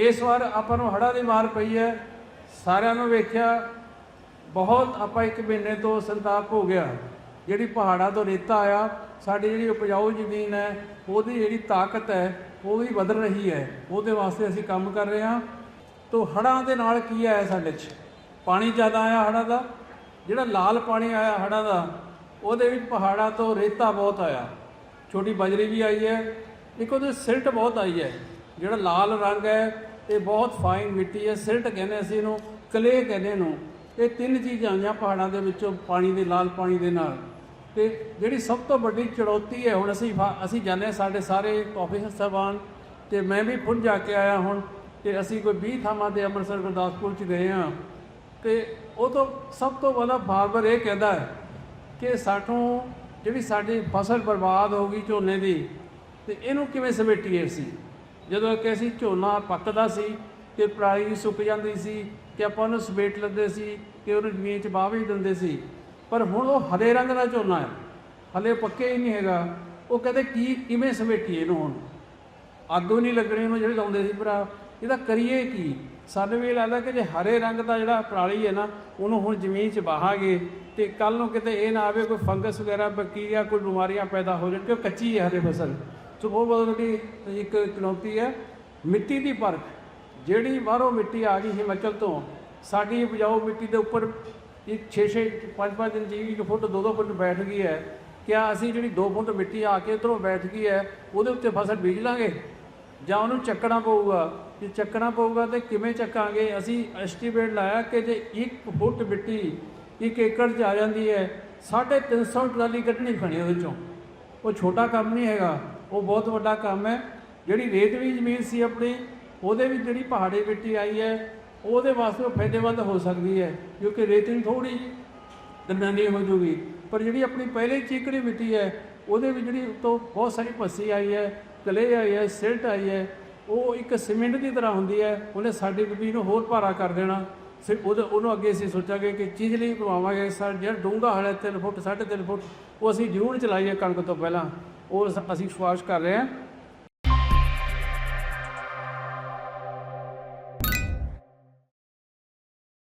ਇਸ ਵਾਰ ਆਪਾਂ ਨੂੰ ਹੜ੍ਹਾਂ ਦੀ ਮਾਰ ਪਈ ਹੈ। ਸਾਰਿਆਂ ਨੂੰ ਵੇਖਿਆ, ਬਹੁਤ ਆਪਾਂ ਇੱਕ ਮਹੀਨੇ ਤੋਂ ਸੰਤਾਪ ਹੋ ਗਿਆ। ਜਿਹੜੀ ਪਹਾੜਾਂ ਤੋਂ ਰੇਤਾ ਆਇਆ, ਸਾਡੀ ਜਿਹੜੀ ਉਪਜਾਊ ਜ਼ਮੀਨ ਹੈ, ਉਹਦੀ ਜਿਹੜੀ ਤਾਕਤ ਹੈ, ਉਹ ਵੀ ਬਦਲ ਰਹੀ ਹੈ। ਉਹਦੇ ਵਾਸਤੇ ਅਸੀਂ ਕੰਮ ਕਰ ਰਹੇ ਹਾਂ। ਤੋਂ ਹੜ੍ਹਾਂ ਦੇ ਨਾਲ ਕੀ ਆਇਆ ਸਾਡੇ 'ਚ? ਪਾਣੀ ਜ਼ਿਆਦਾ ਆਇਆ ਹੜ੍ਹਾਂ ਦਾ। ਜਿਹੜਾ ਲਾਲ ਪਾਣੀ ਆਇਆ ਹੜ੍ਹਾਂ ਦਾ, ਉਹਦੇ ਵਿੱਚ ਪਹਾੜਾਂ ਤੋਂ ਰੇਤਾ ਬਹੁਤ ਆਇਆ। ਛੋਟੀ ਬਜਰੀ ਵੀ ਆਈ ਹੈ। ਇੱਕ ਉਹਦੇ ਸਿਲਟ ਬਹੁਤ ਆਈ ਹੈ। ਜਿਹੜਾ ਲਾਲ ਰੰਗ ਹੈ ਇਹ ਬਹੁਤ ਫਾਈਨ ਮਿੱਟੀ ਹੈ, ਸਿਲਟ ਕਹਿੰਦੇ ਅਸੀਂ ਇਹਨੂੰ ਕਲੇ ਕਹਿੰਦੇ ਇਹਨੂੰ। ਇਹ ਤਿੰਨ ਚੀਜ਼ਾਂ ਆਈਆਂ ਪਹਾੜਾਂ ਦੇ ਵਿੱਚੋਂ, ਪਾਣੀ ਦੇ, ਲਾਲ ਪਾਣੀ ਦੇ ਨਾਲ। ਤੇ ਜਿਹੜੀ ਸਭ ਤੋਂ ਵੱਡੀ ਚੁਣੌਤੀ ਹੈ, ਹੁਣ ਅਸੀਂ ਫਾ- ਅਸੀਂ ਜਾਣਦੇ ਹਾਂ ਸਾਡੇ ਸਾਰੇ ਆਫੀਸਰ ਸਾਹਿਬਾਨ, ਤੇ ਮੈਂ ਵੀ ਖੁਦ ਜਾ ਕੇ ਆਇਆ ਹੁਣ, ਤੇ ਅਸੀਂ ਕੋਈ 20 ਥਾਵਾਂ ਤੇ ਅੰਮ੍ਰਿਤਸਰ, ਗੁਰਦਾਸਪੁਰ ਚ ਗਏ ਹਾਂ। ਤੇ ਉਹ ਤੋਂ ਸਭ ਤੋਂ ਵੱਡਾ ਬਾਰ-ਬਾਰ ਇਹ ਕਹਿੰਦਾ ਹੈ ਕਿ ਸਾਥੋਂ ਜਿਹੜੀ ਸਾਡੀ ਫਸਲ ਬਰਬਾਦ ਹੋ ਗਈ ਝੋਨੇ ਦੀ, ਤੇ ਇਹਨੂੰ ਕਿਵੇਂ ਸਮੇਟੀਏ ਅਸੀਂ? ਜਦੋਂ ਕਿ ਅਸੀਂ ਝੋਨਾ ਪੱਕਦਾ ਸੀ ਕਿ ਪਰਾਲੀ ਸੁੱਕ ਜਾਂਦੀ ਸੀ ਕਿ ਆਪਾਂ ਉਹਨੂੰ ਸਮੇਟ ਲੈਂਦੇ ਸੀ ਕਿ ਉਹਨੂੰ ਜ਼ਮੀਨ 'ਚ ਵਾਹ ਵੀ ਦਿੰਦੇ ਸੀ। ਪਰ ਹੁਣ ਉਹ ਹਰੇ ਰੰਗ ਦਾ ਝੋਨਾ ਹੈ। ਹਲੇ ਪੱਕੇ ਹੀ ਨਹੀਂ ਹੈਗਾ। ਉਹ ਕਹਿੰਦੇ ਕੀ, ਕਿਵੇਂ ਸਮੇਟੀਏ ਇਹਨੂੰ ਹੁਣ? ਅੱਗ ਵੀ ਨਹੀਂ ਲੱਗਣੀ ਉਹਨੂੰ ਜਿਹੜੇ ਲਾਉਂਦੇ ਸੀ ਭਰਾ। ਇਹਦਾ ਕਰੀਏ ਕੀ? ਸਾਨੂੰ ਵੀ ਇਹ ਲੱਗਦਾ ਕਿ ਜੇ ਹਰੇ ਰੰਗ ਦਾ ਜਿਹੜਾ ਪਰਾਲੀ ਹੈ ਨਾ, ਉਹਨੂੰ ਹੁਣ ਜ਼ਮੀਨ 'ਚ ਵਾਹਾਂਗੇ ਤੇ ਕੱਲ ਨੂੰ ਕਿਤੇ ਇਹ ਨਾ ਆਵੇ ਕੋਈ ਫੰਗਸ ਵਗੈਰਾ, ਬੈਕਟੀਰੀਆ, ਕੋਈ ਬਿਮਾਰੀਆਂ ਪੈਦਾ ਹੋ ਜਾਣ, ਕਿਉਂ ਕੱਚੀ ਹੈ ਹਰੇ ਫਸਲ? ਸੋ ਬਹੁਤ ਬਹੁਤ ਇੱਕ ਚੁਣੌਤੀ ਹੈ। ਮਿੱਟੀ ਦੀ ਪਰਖ, ਜਿਹੜੀ ਬਾਹਰੋਂ ਮਿੱਟੀ ਆ ਗਈ ਹਿਮਾਚਲ ਤੋਂ, ਸਾਡੀ ਉਪਜਾਊ ਮਿੱਟੀ ਦੇ ਉੱਪਰ ਇਹ 6-6 5-5 ਦਿਨ ਜੀ, ਇੱਕ ਫੁੱਟ 2-2 ਫੁੱਟ ਬੈਠ ਗਈ ਹੈ। ਕਿਆ ਅਸੀਂ ਜਿਹੜੀ 2 ਫੁੱਟ ਮਿੱਟੀ ਆ ਕੇ ਉਧਰੋਂ ਬੈਠ ਗਈ ਹੈ, ਉਹਦੇ ਉੱਤੇ ਫਸਲ ਬੀਜ ਲਾਂਗੇ? ਜਾਂ ਉਹਨੂੰ ਚੱਕਣਾ ਪਊਗਾ? ਜੇ ਚੱਕਣਾ ਪਊਗਾ ਤੇ ਕਿਵੇਂ ਚੱਕਾਂਗੇ? ਅਸੀਂ ਐਸਟੀਮੇਟ ਲਾਇਆ ਕਿ ਜੇ 1 ਫੁੱਟ ਮਿੱਟੀ 1 ਏਕੜ 'ਚ ਆ ਜਾਂਦੀ ਹੈ 350 ਟਰਾਲੀ ਕੱਢਣੀ ਪੈਣੀ ਉਹਦੇ ਚੋਂ। ਉਹ ਛੋਟਾ ਕੰਮ ਨਹੀਂ ਹੈਗਾ। ਉਹ ਬਹੁਤ ਵੱਡਾ ਕੰਮ ਹੈ। ਜਿਹੜੀ ਰੇਤਵੀ ਜ਼ਮੀਨ ਸੀ ਆਪਣੀ, ਉਹਦੇ ਵਿੱਚ ਜਿਹੜੀ ਪਹਾੜੀ ਮਿੱਟੀ ਆਈ ਹੈ, ਉਹਦੇ ਵਾਸਤੇ ਉਹ ਫਾਇਦੇਮੰਦ ਹੋ ਸਕਦੀ ਹੈ, ਕਿਉਂਕਿ ਰੇਤਵੀ ਥੋੜੀ ਦਰਮਿਆਨੀ ਹੋ ਜੂਗੀ। ਪਰ ਜਿਹੜੀ ਆਪਣੀ ਪਹਿਲੇ ਚੀਕੜੀ ਮਿੱਟੀ ਹੈ, ਉਹਦੇ ਵਿੱਚ ਜਿਹੜੀ ਉੱਤੋਂ ਬਹੁਤ ਸਾਰੀ ਪੱਸੀ ਆਈ ਹੈ, ਕਲੇ ਆਈ ਹੈ, ਸਿਲਟ ਆਈ ਹੈ, ਉਹ ਇੱਕ ਸੀਮੈਂਟ ਦੀ ਤਰ੍ਹਾਂ ਹੁੰਦੀ ਹੈ, ਉਹਨੇ ਸਾਡੀ ਜ਼ਮੀਨ ਨੂੰ ਹੋਰ ਭਾਰਾ ਕਰ ਦੇਣਾ। ਫਿਰ ਉਹਦੇ ਉਹਨੂੰ ਅੱਗੇ ਅਸੀਂ ਸੋਚਾਂਗੇ ਕਿ ਚੀਜ਼ਲੀ ਪਵਾਵਾਂਗੇ ਸਰ ਜਿਹੜਾ ਡੂੰਘਾ ਹੜਾ 3 ਫੁੱਟ 3.5 ਫੁੱਟ, ਉਹ ਅਸੀਂ ਜ਼ਰੂਰ ਚਲਾਈਏ ਕਣਕ ਤੋਂ ਪਹਿਲਾਂ। ਉਹ ਸ- ਅਸੀਂ ਸਿਫਾਰਿਸ਼ ਕਰ ਰਹੇ ਹਾਂ